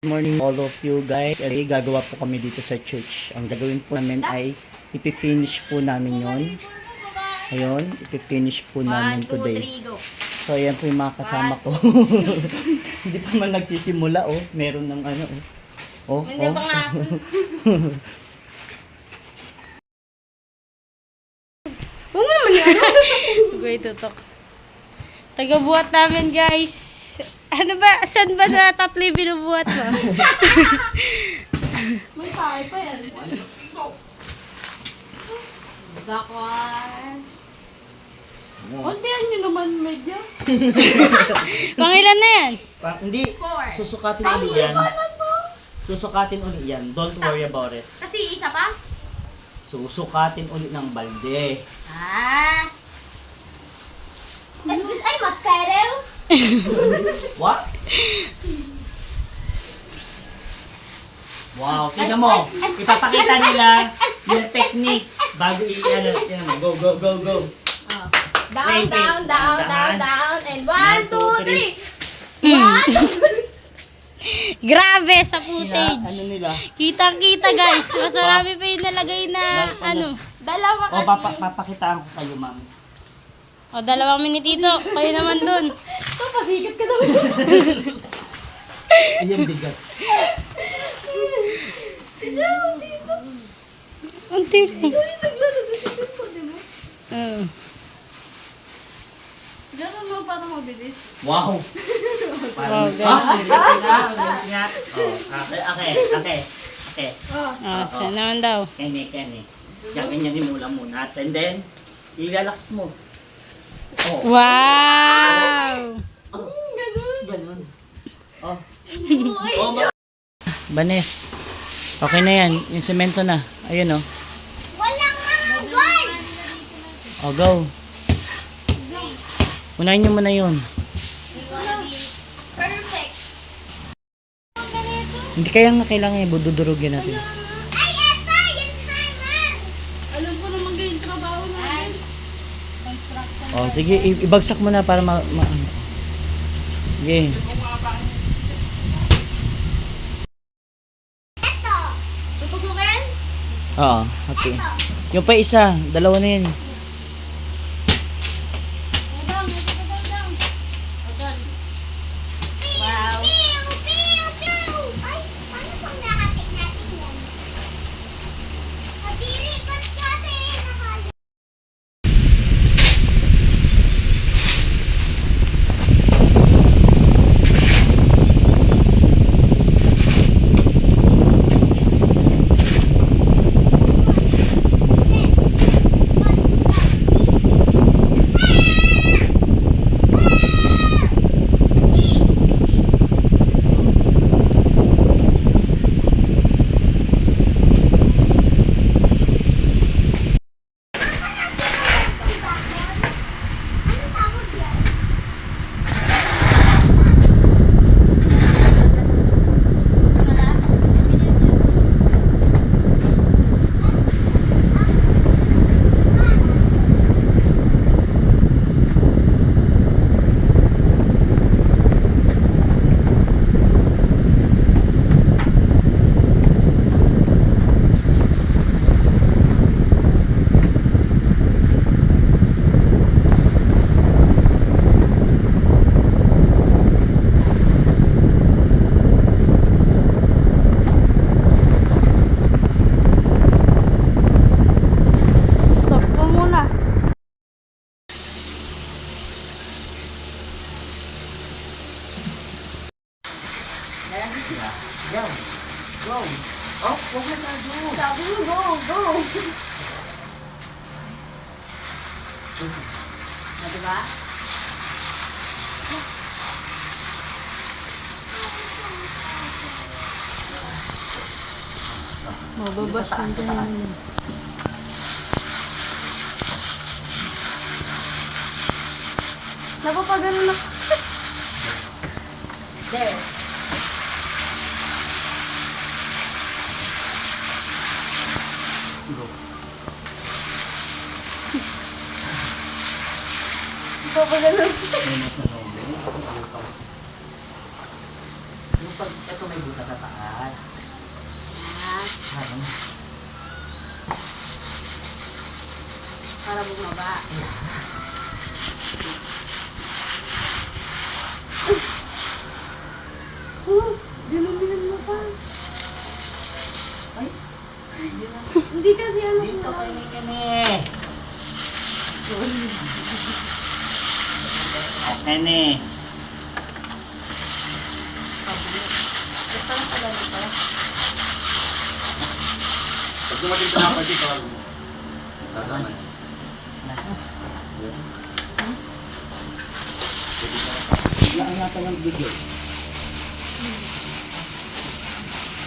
Good morning all of you guys. Okay, gagawa po kami dito sa church. Ang gagawin po namin ay ipifinish po namin yon. Ayun, ipifinish po namin today. So, ayan po yung mga kasama ko. Hindi pa man nagsisimula, oh. Meron ng ano, oh. Oh, Hindi oh. pa nga. Huwag mo naman yan. Huwag ko itutok. Tagabuhat namin, guys. Ano ba? Saan ba sa tatlo yung binubuhat mo? May tayo pa yan. Bakwan. Untihan nyo naman medyo. Pangilan na yan? Pa- hindi, Four. susukatin ulit yan. Susukatin ulit yan. Don't worry about it. Kasi isa pa? Susukatin ulit ng balde. Ah. What? Wow, tingnan mo. Ipapakita nila yung technique bago i-ano. Tingnan mo. Go, go, go, go. Oh. Down, Wait, wait. down, down, down, Dahan. down, and One, one, two, three. One. Grabe sa footage. ano nila? Kitang-kita guys. Mas marami pa yung nalagay na ano? ano. Dalawa O, papa, papakitaan ko kayo, ma'am. O, dalawang minitito. Kayo naman dun. Papasikat ka naman. Ayan, bigat. Ang tiro. Mm. Ganun mo para mabilis. Wow. Wow, guys. ah, ang galing nga. Oh, okay, okay, okay. Okay. Oh. Ah, saan naman daw? Kene, kene. Yan, ganyan mo lang muna. And then, ilalakas mo. Oh. Wow! Oh, ganun. Oh. Oh, Banes. Okay na yan. Yung semento na. Ayun oh. walang mga goal! Oh, go. Unahin nyo muna yun. Perfect. Hindi kaya nga kailangan yung bududurugin natin. Ay, eto! Yung hammer! Alam ko naman ganyan trabaho namin. Oh, sige, ibagsak mo na para ma... ma. Sige. Eto! Tutusukin? Oo, okay. Yung pa isa, dalawa na yun. Oh, huwag masyado. Sabi mo, go, go! Na, diba? Mababas yung ganyan. Napapagano na. There. Napapagano. Minus na lang. pag ito may butas sa taas. Ah, Parang, para bumaba. Oh, dinuminan mo pa. ay, Hindi kasi ano. dito kayo kami. Okay ne. Pa. Pag dumating ka na pa dito, tataman. Biglaan natin ang bigay.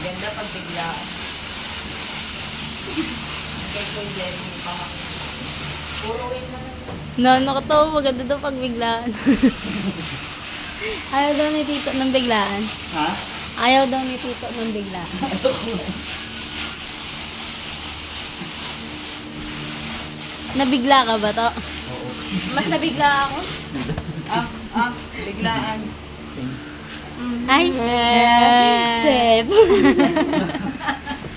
Ganda pag bigla. Kay Kuya Jeremy pa. Puro wait na lang. No, nakatawa maganda daw pag biglaan. Ayaw daw ni Tito ng biglaan. Ha? Ayaw daw ni Tito ng biglaan. Nabigla ka ba to? Mas nabigla ako? Ah, ah, biglaan. Ay! Sep!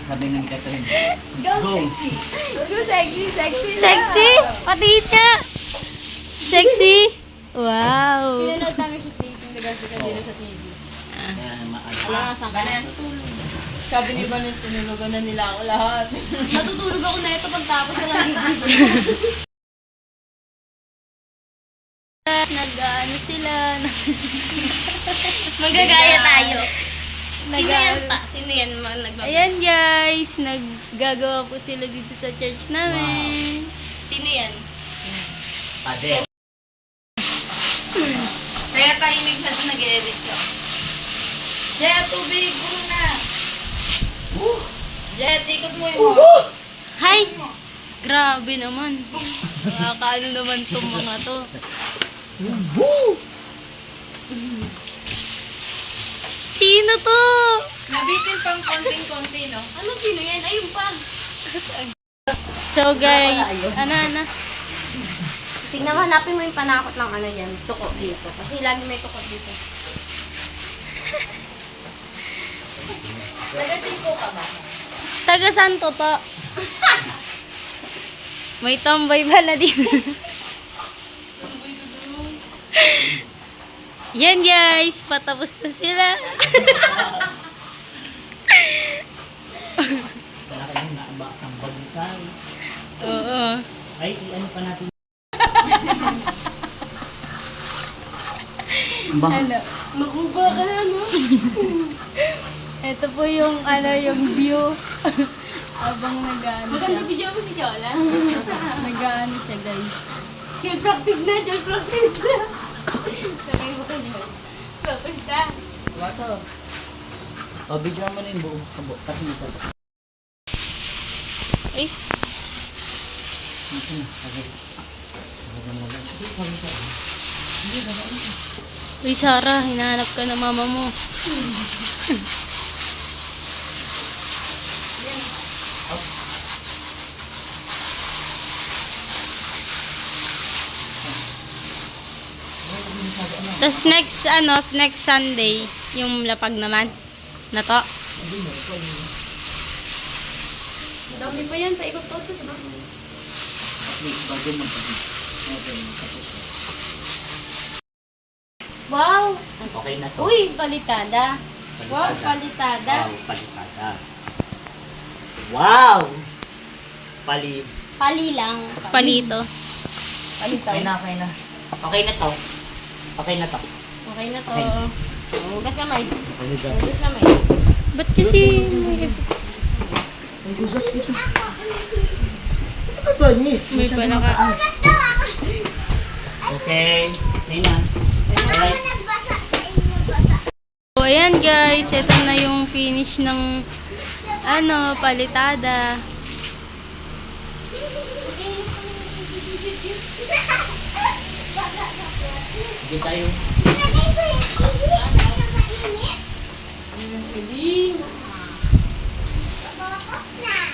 Sabi ng Catherine. Go! Go sexy, sexy. Sexy! Pati siya! Sexy! Wow! Pinanood namin siya stating na gasi ka dito sa TV. Kaya maano. Wala nga sa kanan. Sabi ni Vanessa, tinulugan na nila ako lahat. Matutulog ako na ito pagtapos na lang Nag-ano sila. Magagaya tayo. Sino yan pa? Sino yan Ayan guys, naggagawa po sila dito sa church namin. Sino yan? Pade. Kaya tahimik na doon nag-edit siya. Jaya, tubig, muna. Jaya, ikot mo yung Hi! Grabe naman. Nakakaano naman tong mga to. Sino to? Nabitin pang konting-konti, no? Ano sino yan? Ayun pa. So guys, ano ano? Tingnan mo, hanapin mo yung panakot ng ano yan, tuko dito. Kasi lagi may tuko dito. Taga-tipo ka ba? Taga saan to to? May tambay pala din. Yan guys, patapos na sila. Kayong naaba ang. Oo. Ay, i-ano pa natin. Ba? Ano? Makuba ka na, no? Ito po yung, ano, yung view. Habang nag-ano siya. Maganda video mo si Chola. nag-ano siya, guys. Chill practice na, chill practice na. Sabay mo ka dyan. Practice na. Wato. O, bigyan mo na yung buong kabo. Kasi ito. Ay, Ito na. Okay. Uy, Sarah, hinahanap ka na mama mo. Tapos next, ano, next Sunday, yung lapag naman. Na to. Dami pa yan, paikot-ikot. Wait, bago magpapit. Okay, tapos. Wow! Okay na to. Uy, palitada. Wow, Palitada. palitada. Wow, palitada. Wow! Pali. Pali lang. Palito. Okay na, okay na. Okay na to. Okay na to. Okay na to. Okay. Oh, Hugas kamay. Hugas kamay. Ba't kasi may, Ang gugas dito. Ano ba, Nis? may pala ka? Okay. Okay na. Alright. So, ayan guys. Ito na yung finish ng ano, palitada. Hindi tayo. Hindi. Hindi. Hindi.